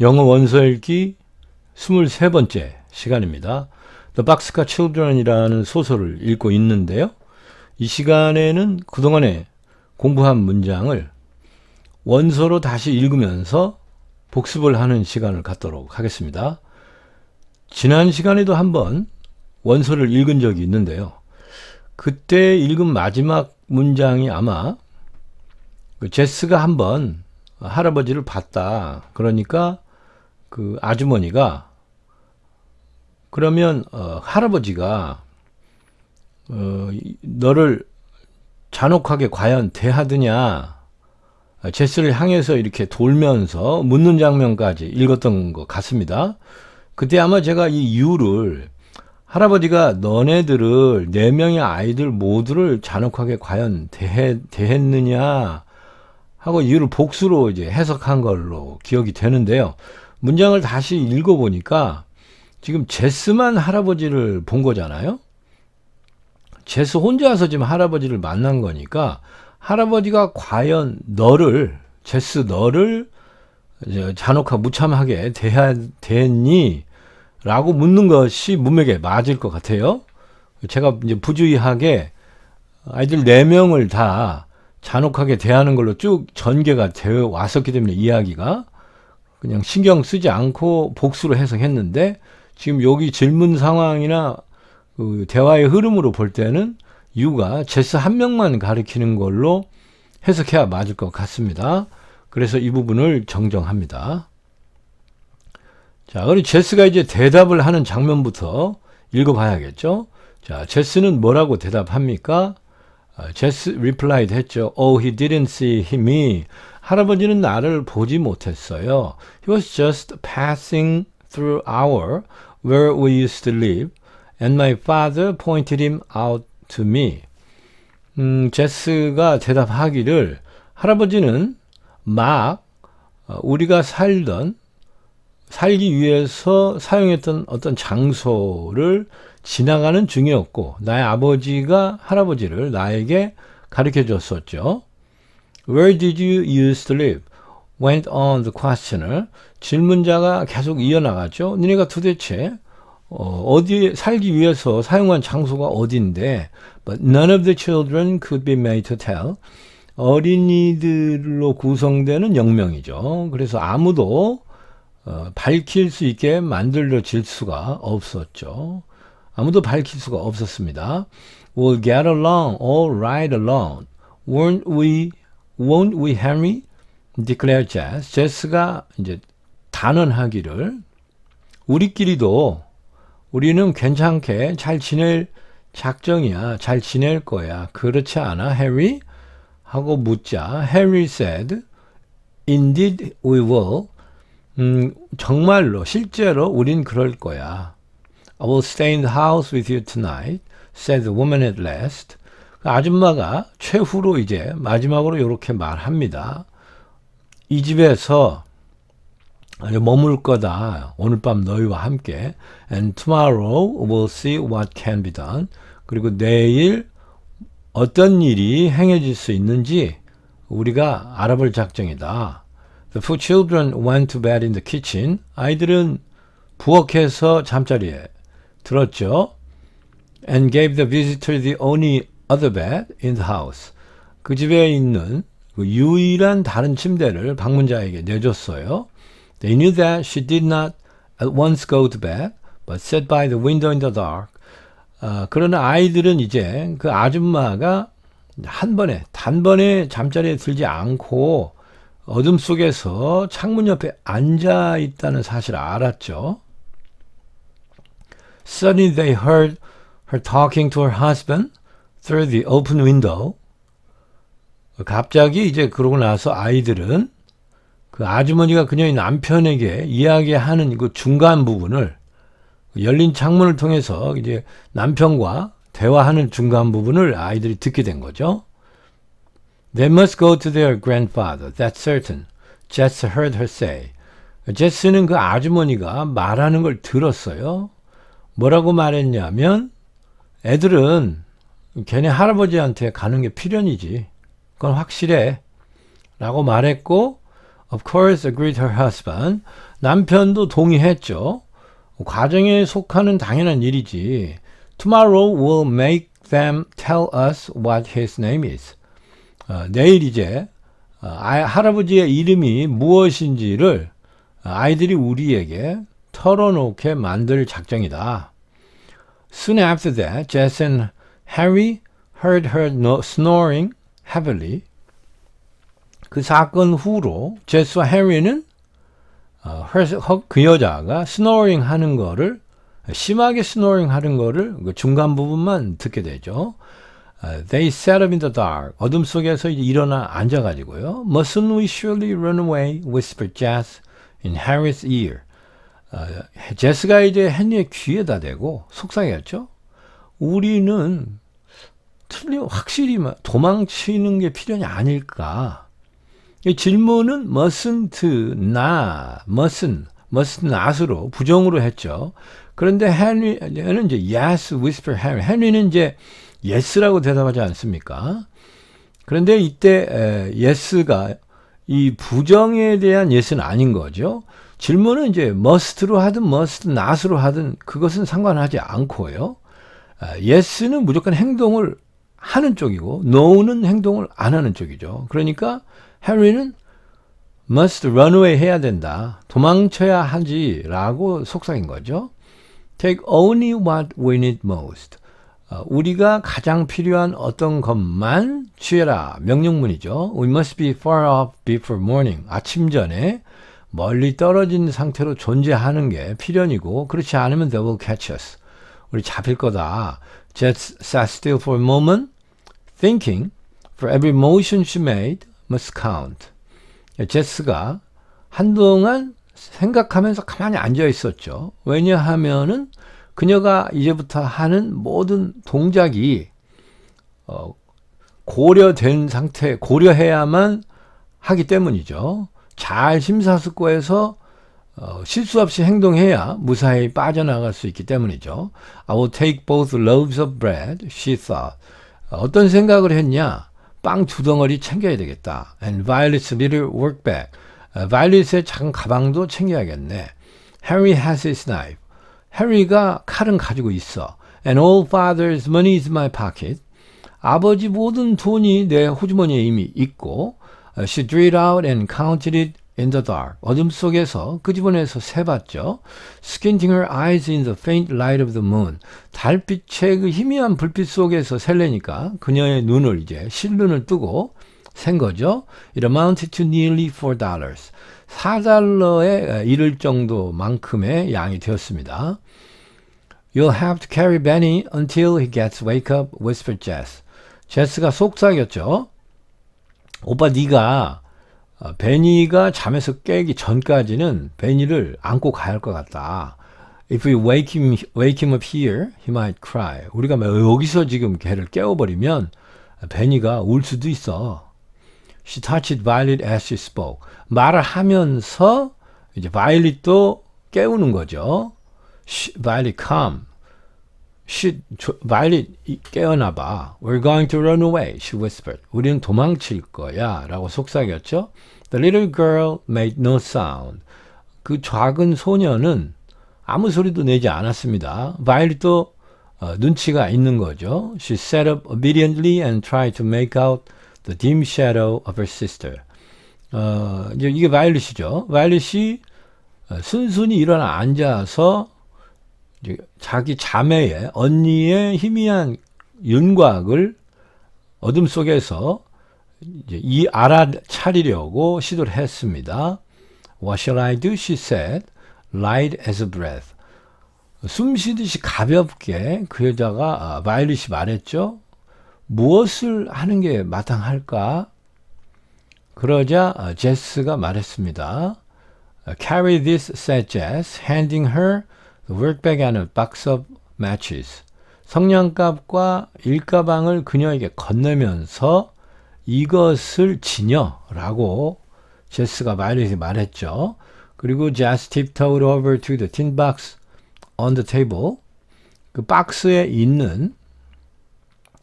영어 원서 읽기 23번째 시간입니다. The Boxcar Children이라는 소설을 읽고 있는데요. 이 시간에는 그동안에 공부한 문장을 원서로 다시 읽으면서 복습을 하는 시간을 갖도록 하겠습니다. 지난 시간에도 한번 원서를 읽은 적이 있는데요. 그때 읽은 마지막 문장이 아마 그 제스가 한번 할아버지를 봤다. 그러니까 그 아주머니가 그러면 어, 할아버지가 어, 이- 너를 잔혹하게 과연 대하느냐 어, 제스를 향해서 이렇게 돌면서 묻는 장면까지 읽었던 것 같습니다. 그때 아마 제가 이 이유를 할아버지가 너네들을 네 명의 아이들 모두를 잔혹하게 과연 대해, 대했느냐 하고 이유를 복수로 이제 해석한 걸로 기억이 되는데요. 문장을 다시 읽어보니까 지금 제스만 할아버지를 본 거잖아요. 제스 혼자서 지금 할아버지를 만난 거니까 할아버지가 과연 너를 제스 너를 이제 잔혹하 무참하게 대하, 대했니? 라고 묻는 것이 문맥에 맞을 것 같아요. 제가 이제 부주의하게 아이들 네명을다 잔혹하게 대하는 걸로 쭉 전개가 되어 왔었기 때문에 이야기가 그냥 신경 쓰지 않고 복수로 해석했는데 지금 여기 질문 상황이나 그 대화의 흐름으로 볼 때는 유가 제스 한 명만 가리키는 걸로 해석해야 맞을 것 같습니다. 그래서 이 부분을 정정합니다. 자, 그리고 제스가 이제 대답을 하는 장면부터 읽어봐야겠죠. 자, 제스는 뭐라고 대답합니까? 아, 제스 replied 했죠. Oh, he didn't see me. 할아버지는 나를 보지 못했어요. He was just passing through our where we used to live, and my father pointed him out to me. 음, 제스가 대답하기를 할아버지는 막 어, 우리가 살던 살기 위해서 사용했던 어떤 장소를 지나가는 중이었고 나의 아버지가 할아버지를 나에게 가르쳐 줬었죠. Where did you used to live? went on the questioner. 질문자가 계속 이어나갔죠. 너네가 도대체 어, 어디에 살기 위해서 사용한 장소가 어딘데? But none of the children could be made to tell. 어린이들로 구성되는 영명이죠. 그래서 아무도 어, 밝힐 수 있게 만들어질 수가 없었죠. 아무도 밝힐 수가 없었습니다. We'll get along all right alone. Won't we, won't we, Henry? declared Jess. 제스가 이제 단언하기를 우리끼리도 우리는 괜찮게 잘 지낼 작정이야. 잘 지낼 거야. 그렇지 않아, 해리? 하고 묻자. 해리 said, Indeed we will. 음, 정말로, 실제로 우린 그럴 거야. I will stay in the house with you tonight, said the woman at last. 그 아줌마가 최후로 이제 마지막으로 이렇게 말합니다. 이 집에서 머물 거다. 오늘 밤 너희와 함께. And tomorrow we'll see what can be done. 그리고 내일 어떤 일이 행해질 수 있는지 우리가 알아볼 작정이다. The four children went to bed in the kitchen. 아이들은 부엌에서 잠자리에 들었죠. And gave the visitor the only other bed in the house. 그 집에 있는 그 유일한 다른 침대를 방문자에게 내줬어요. They knew that she did not at once go to bed, but sat by the window in the dark. 어, 그러나 아이들은 이제 그 아줌마가 한 번에 단번에 잠자리에 들지 않고 어둠 속에서 창문 옆에 앉아 있다는 사실을 알았죠. Suddenly they heard her talking to her husband through the open window. 갑자기 이제 그러고 나서 아이들은 그 아주머니가 그녀의 남편에게 이야기하는 그 중간 부분을 열린 창문을 통해서 이제 남편과 대화하는 중간 부분을 아이들이 듣게 된 거죠. They must go to their grandfather, that's certain. Jess heard her say. 제스는 그 아주머니가 말하는 걸 들었어요. 뭐라고 말했냐면 애들은 걔네 할아버지한테 가는 게 필연이지. 그건 확실해. 라고 말했고 of course agreed her husband. 남편도 동의했죠. 과정에 속하는 당연한 일이지. Tomorrow will make them tell us what his name is. 어, 내일 이제 어, 아, 할아버지의 이름이 무엇인지를 아이들이 우리에게 털어놓게 만들 작정이다. Soon after that, and Harry heard her no- snoring heavily. 그 사건 후로 제스와 해리는 어, 그 여자가 snoring 하는 거를 심하게 snoring 하는 거를 그 중간 부분만 듣게 되죠. 어, they sat up in the dark. 어둠 속에서 일어나 앉아가지고요. Mustn't we surely run away? whispered Jess in Harry's ear. 어, 제스가 이제 헨리의 귀에다 대고 속상했죠. 우리는 틀려 확실히 막 도망치는 게 필연이 아닐까. 이 질문은 mustn't, 나, mustn't, must not으로 부정으로 했죠. 그런데 헨리는 이제 yes, whisper Henry. 헨리는 이제 yes라고 대답하지 않습니까? 그런데 이때 에, yes가 이 부정에 대한 yes는 아닌 거죠. 질문은 이제 must로 하든 must not으로 하든 그것은 상관하지 않고요. 아, yes는 무조건 행동을 하는 쪽이고 no는 행동을 안 하는 쪽이죠. 그러니까 해리는 must run away 해야 된다. 도망쳐야 하지라고 속삭인 거죠. Take only what we need most. 어, 우리가 가장 필요한 어떤 것만 취해라. 명령문이죠. We must be far off before morning. 아침 전에 멀리 떨어진 상태로 존재하는 게 필연이고 그렇지 않으면 they will catch us. 우리 잡힐 거다. Jess sat still for a moment, thinking, for every motion she made must count. 제스가 한동안 생각하면서 가만히 앉아 있었죠. 왜냐하면은 그녀가 이제부터 하는 모든 동작이 어, 고려된 상태, 고려해야만 하기 때문이죠. 잘 심사숙고해서 어, 실수 없이 행동해야 무사히 빠져나갈 수 있기 때문이죠. I will take both loaves of bread, she thought. 어, 어떤 생각을 했냐? 빵 두 덩어리 챙겨야 되겠다. And Violet's little work bag. 어, 바이올렛의 작은 가방도 챙겨야겠네. Harry has his knife. 해리가 칼은 가지고 있어. And all father's money is my pocket. 아버지 모든 돈이 내 호주머니에 이미 있고 어, She drew it out and counted it in the dark. 어둠 속에서 끄집어내서 세봤죠. Squinting her eyes in the faint light of the moon. 달빛의 그 희미한 불빛 속에서 셀래니까 그녀의 눈을 이제 실눈을 뜨고 센 거죠. It amounted to nearly four dollars. 4달러에 이를 정도만큼의 양이 되었습니다. You'll have to carry Benny until he gets wake up, whispered Jess. 제스가 속삭였죠. 오빠 네가 어, 베니가 잠에서 깨기 전까지는 베니를 안고 가야 할 것 같다. If we wake him, wake him up here, he might cry. 우리가 뭐 여기서 지금 걔를 깨워버리면 베니가 울 수도 있어. She touched Violet as she spoke. 말을 하면서 이제 바이올릿도 깨우는 거죠. She, Violet, come. She, 조, Violet, 이- 깨어나 봐. We're going to run away, she whispered. 우리는 도망칠 거야. 라고 속삭였죠. The little girl made no sound. 그 작은 소녀는 아무 소리도 내지 않았습니다. 바이올릿도 어, 눈치가 있는 거죠. She sat up obediently and tried to make out the dim shadow of her sister. 어, 이제 이게 바이올릿이죠. 바이올릿이 어, 순순히 일어나 앉아서 자기 자매의 언니의 희미한 윤곽을 어둠 속에서 이 알아차리려고 시도를 했습니다. What shall I do? She said, light as a breath. 숨 쉬듯이 가볍게 그 여자가 아, 바이올릿이 말했죠. 무엇을 하는 게 마땅할까? 그러자 아, 제스가 말했습니다. Carry this, said Jess, handing her and a box of matches. 성냥갑과 일가방을 그녀에게 건네면서 이것을 지녀라고 제스가 바이올릿이 말했죠. 그리고 Jess tiptoed over to the tin box on the table. 그 박스에 있는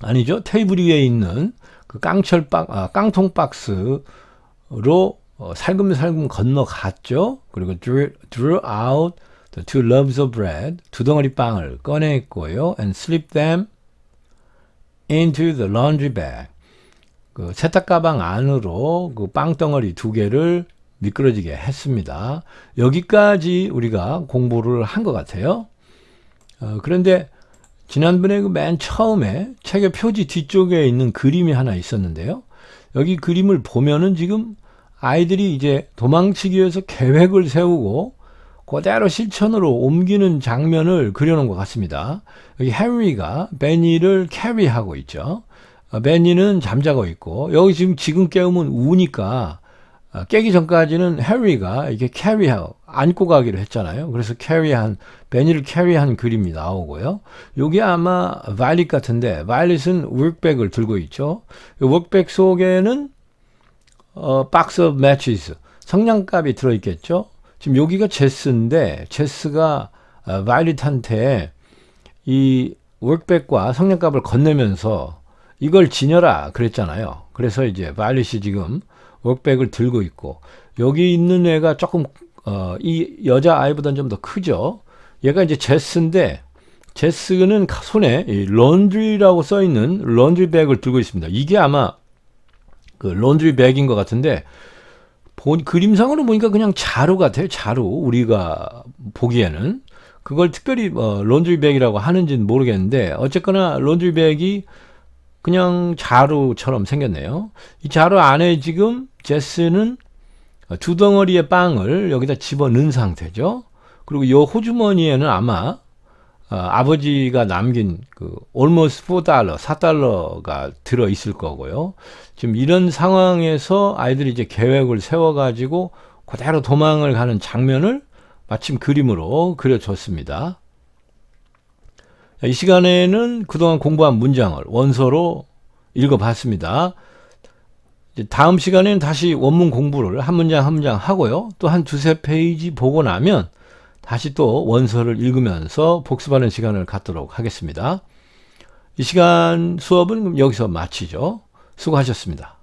아니죠 테이블 위에 있는 그 깡철 박 아, 깡통 박스로 어, 살금살금 건너갔죠. 그리고 drew, drew out two loaves of bread, 두 덩어리 빵을 꺼냈고요. and slipped them into the laundry bag. 그 세탁 가방 안으로 그 빵덩어리 두 개를 미끄러지게 했습니다. 여기까지 우리가 공부를 한 것 같아요. 어, 그런데 지난번에 그 맨 처음에 책의 표지 뒤쪽에 있는 그림이 하나 있었는데요. 여기 그림을 보면은 지금 아이들이 이제 도망치기 위해서 계획을 세우고 그대로 실천으로 옮기는 장면을 그려놓은 것 같습니다. 여기 해리가 베니를 캐리하고 있죠. 어, 베니는 잠자고 있고 여기 지금 지금 깨우면 우니까 어, 깨기 전까지는 해리가 이렇게 캐리하고 안고 가기로 했잖아요. 그래서 캐리한 베니를 캐리한 그림이 나오고요. 여기 아마 바일릿 같은데 바일릿은 워크백을 들고 있죠. 이 워크백 속에는 어, 박스 매치스 성냥갑이 들어있겠죠. 지금 여기가 제스인데 제스가 어, 바일릿한테 이 워크백과 성냥갑을 건네면서 이걸 지녀라 그랬잖아요. 그래서 이제 바일릿이 지금 워크백을 들고 있고 여기 있는 애가 조금 어, 이 여자 아이보다는 좀 더 크죠. 얘가 이제 제스인데 제스는 가- 손에 이 론드리라고 써 있는 론드리 백을 들고 있습니다. 이게 아마 그 론드리 백인 것 같은데 본 그림상으로 보니까 그냥 자루 같아요. 자루 우리가 보기에는 그걸 특별히 어, 론드리 백이라고 하는지는 모르겠는데 어쨌거나 론드리 백이 그냥 자루처럼 생겼네요. 이 자루 안에 지금 제스는 두 덩어리의 빵을 여기다 집어 넣은 상태죠. 그리고 이 호주머니에는 아마 어, 아버지가 남긴 그 almost 4달러, 4달러가 들어 있을 거고요. 지금 이런 상황에서 아이들이 이제 계획을 세워 가지고 그대로 도망을 가는 장면을 마침 그림으로 그려줬습니다. 이 시간에는 그동안 공부한 문장을 원서로 읽어봤습니다. 다음 시간에는 다시 원문 공부를 한 문장 한 문장 하고요. 또 한 두세 페이지 보고 나면 다시 또 원서를 읽으면서 복습하는 시간을 갖도록 하겠습니다. 이 시간 수업은 여기서 마치죠. 수고하셨습니다.